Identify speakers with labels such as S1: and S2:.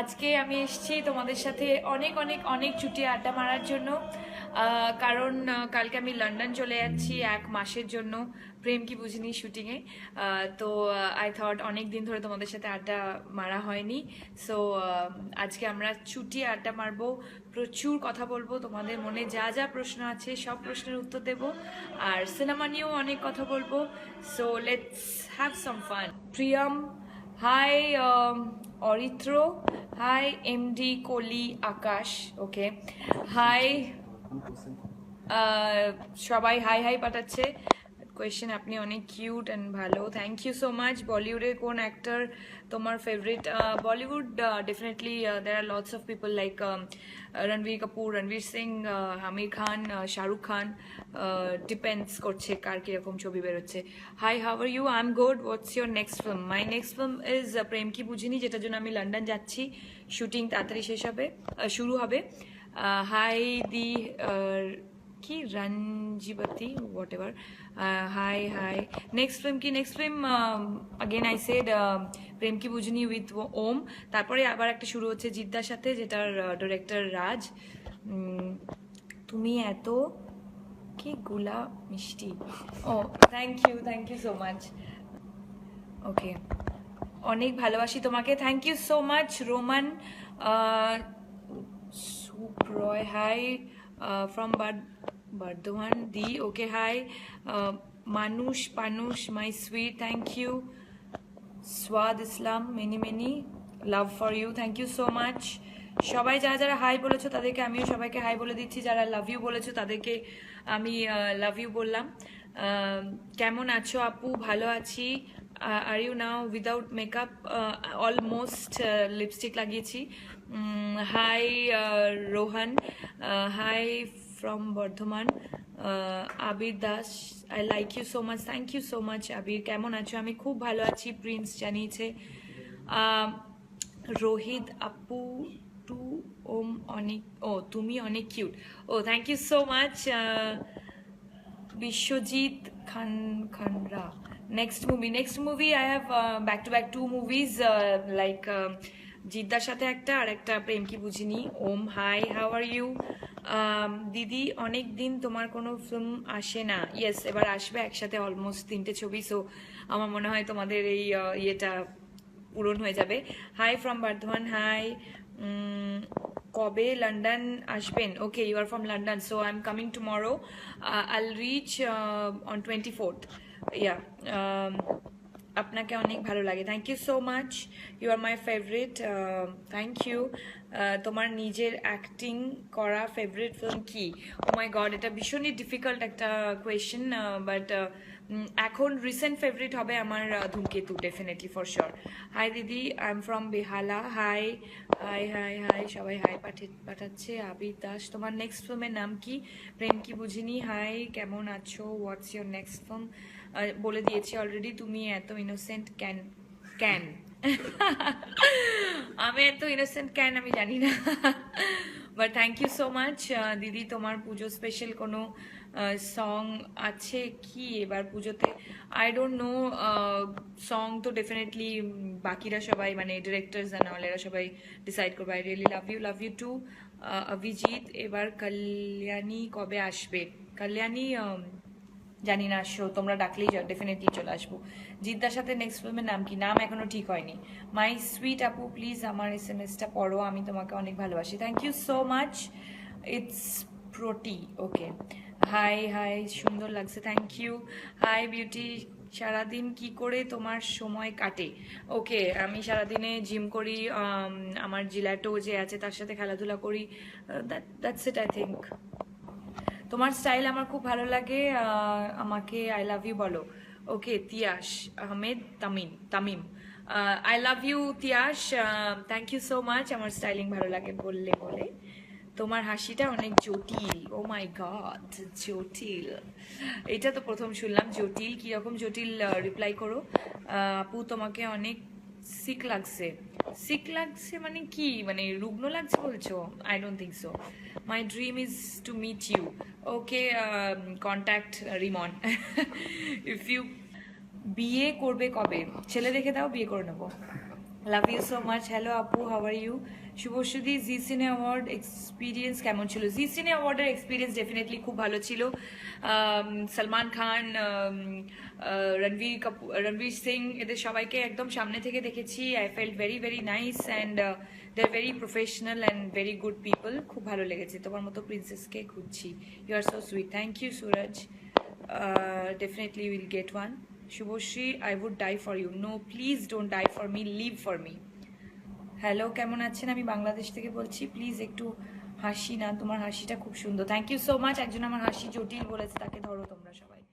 S1: আজকে আমি এসেছি তোমাদের সাথে অনেক অনেক অনেক ছুটি আড্ডা মারার জন্য। কারণ কালকে আমি লন্ডন চলে যাচ্ছি এক মাসের জন্য, প্রেম কি বুঝিনি শুটিংয়ে। তো আই থট অনেক দিন ধরে তোমাদের সাথে আড্ডা মারা হয়নি। সো আজকে আমরা ছুটি আড্ডা মারবো, প্রচুর কথা বলব, তোমাদের মনে যা যা প্রশ্ন আছে সব প্রশ্নের উত্তর দেব, আর সিনেমা নিয়েও অনেক কথা বলব। So let's have some fun Priyam hi Aritra hi MD Koli Akash okay hi সবাই হাই হাই পাঠাচ্ছে। কোয়েশ্চেন আপনি অনেক কিউট অ্যান্ড ভালো। থ্যাংক ইউ সো মাচ বলিউডের কোন অ্যাক্টর তোমার favourite Bollywood definitely there are lots of people like Ranbir Kapoor Ranveer Singh Aamir Khan Shahrukh Khan depends করছে কার কীরকম ছবি বেরোচ্ছে। Hi how are you I am good what's your next film my next film is Prem Ki Bujhini, যেটার জন্য আমি London যাচ্ছি। Shooting তাড়াতাড়ি শেষ হবে শুরু হবে। হাই দি কি Ranjibati whatever hi hi next film কি? Next film again I said Prem Ki Bujhini with ওম তারপরে আবার একটা শুরু হচ্ছে জিদ্দার সাথে, যেটার ডিরেক্টর রাজ। তুমি এত কি গুলা মিষ্টি। ও thank you thank you so much okay অনেক ভালোবাসি তোমাকে। Thank you so much Roman সুপ্রয় hi from Bardhaman দি ওকে হাই মানুষ পানুষ মাই সুইট থ্যাংক ইউ স্বাদ Islam many many love for you thank you so much সবাই যারা যারা হাই বলেছ, তাদেরকে আমিও সবাইকে হাই বলে দিচ্ছি। যারা লাভ ইউ বলেছ, তাদেরকে আমি লাভ ইউ বললাম। কেমন আছো আপু? ভালো আছি। Are you now without makeup almost lipstick লাগিয়েছি। Hi Rohan hi from Bardhaman Abir Das I like you so much thank you so much Abir কেমন আছো আমি খুব ভালো আছি প্রিন্স জানিয়েছে রোহিত আপু টু ওম অনেক ও তুমি অনেক cute O thank you so much Biswajit Khan খানরা next movie next movie I have back to back to movies like জিদ্দার সাথে একটা, আর একটা প্রেম কি বুঝিনি। ওম, হাই, হাউ আর ইউ? দিদি, অনেক দিন তোমার কোনো ফিল্ম আসে না। ইয়েস, এবার আসবে একসাথে অলমোস্ট তিনটে ছবি, সো আমার মনে হয় তোমাদের এই ইয়েটা পূরণ হয়ে যাবে। Hi from Bardhaman, hi. কবে লন্ডন আসবেন? Okay, you are from London, so I am coming tomorrow. I'll reach on twenty fourth yeah আপনাকে অনেক ভালো লাগে। Thank you so much you are my favourite thank you Uh, তোমার নিজের acting করা favourite film কি? ও মাই god এটা ভীষণই ডিফিকাল্ট একটা কোয়েশ্চেন বাট এখন রিসেন্ট ফেভারিট হবে আমার Dhumketu definitely for sure hi দিদি I am from Behala. Hi hi hi hi সবাই হাই পাঠিয়ে পাঠাচ্ছে। আবির দাস, তোমার নেক্সট ফিল্মের নাম কি? প্রেম কি বুঝিনি। হাই কেমন আছো? হোয়াটস ইউর নেক্সট ফিল্ম বলে দিয়েছি অলরেডি তুমি এত ইনোসেন্ট ক্যান ক্যান আমি এত ইনোসেন্ট ক্যান আমি জানি না। But thank you so much দিদি তোমার পুজো স্পেশাল কোনো সং আছে কি এবার পুজোতে? আই ডোন্ট নো সং তো ডেফিনেটলি বাকিরা সবাই মানে ডিরেক্টরস অ্যান্ড অল এরা সবাই ডিসাইড করবে। I really love you love you too Abhijit এবার কল্যাণী কবে আসবে? কল্যাণী um, জানি না আসো তোমরা ডাকলেই ডেফিনেটলি চলে আসব। জিদ্দার সাথে নেক্সট ফিল্মের নাম কি? নাম এখনও ঠিক হয়নি। মাই সুইট আপু প্লিজ আমার এস এম এসটা পড়ো আমি তোমাকে অনেক ভালোবাসি। Thank you so much it's pretty okay hi hi সুন্দর লাগছে থ্যাংক ইউ হাই বিউটি সারাদিন কি করে তোমার সময় কাটে? ওকে আমি সারাদিনে জিম করি um, আমার জিলাটো যে আছে তার সাথে খেলাধুলা করি দ্যাটস ইট আই থিঙ্ক তোমার স্টাইল আমার খুব ভালো লাগে আমাকে আই লাভ ইউ বলো। Okay Tiyas Ahmed, Tamim Tamim. I love you Tiyas thank you so much আমার স্টাইলিং ভালো লাগে বললে বলে। তোমার হাসিটা অনেক জটিল। ও মাই গড জটিল। এটা তো প্রথম শুনলাম, জটিল। কীরকম জটিল রিপ্লাই করো। আপু, তোমাকে অনেক সিক লাগছে। সিক লাগছে মানে কি? মানে রুগ্ন লাগছে বলছো? I don't think so my dream is to meet you okay contact Rimon if you বিয়ে করবে কবে? ছেলে দেখে দাও বিয়ে করে নেব। Love you so much hello আপু how are you Subhashree Zee cine award experience কেমন ছিল? জি সিনে অ্যাওয়ার্ডের এক্সপিরিয়েন্স ডেফিনেটলি খুব ভালো ছিল। সলমান খান রণবীর কাপুর রণবীর সিং এদের সবাইকে একদম সামনে থেকে দেখেছি। I felt very very nice and they are very professional and very good people খুব ভালো লেগেছে। তোমার মতো প্রিন্সেসকে খুঁজছি। You are so sweet thank you Suraj definitely will get one Subhashree I would die for you no please don't die for me live for me hello কেমন আছেন? আমি বাংলাদেশ থেকে বলছি প্লিজ একটু হাসি না। তোমার হাসিটা খুব সুন্দর। থ্যাংক ইউ সো মাচ একজন আমার হাসি জটিল বলেছে, তাকে ধরো তোমরা সবাই।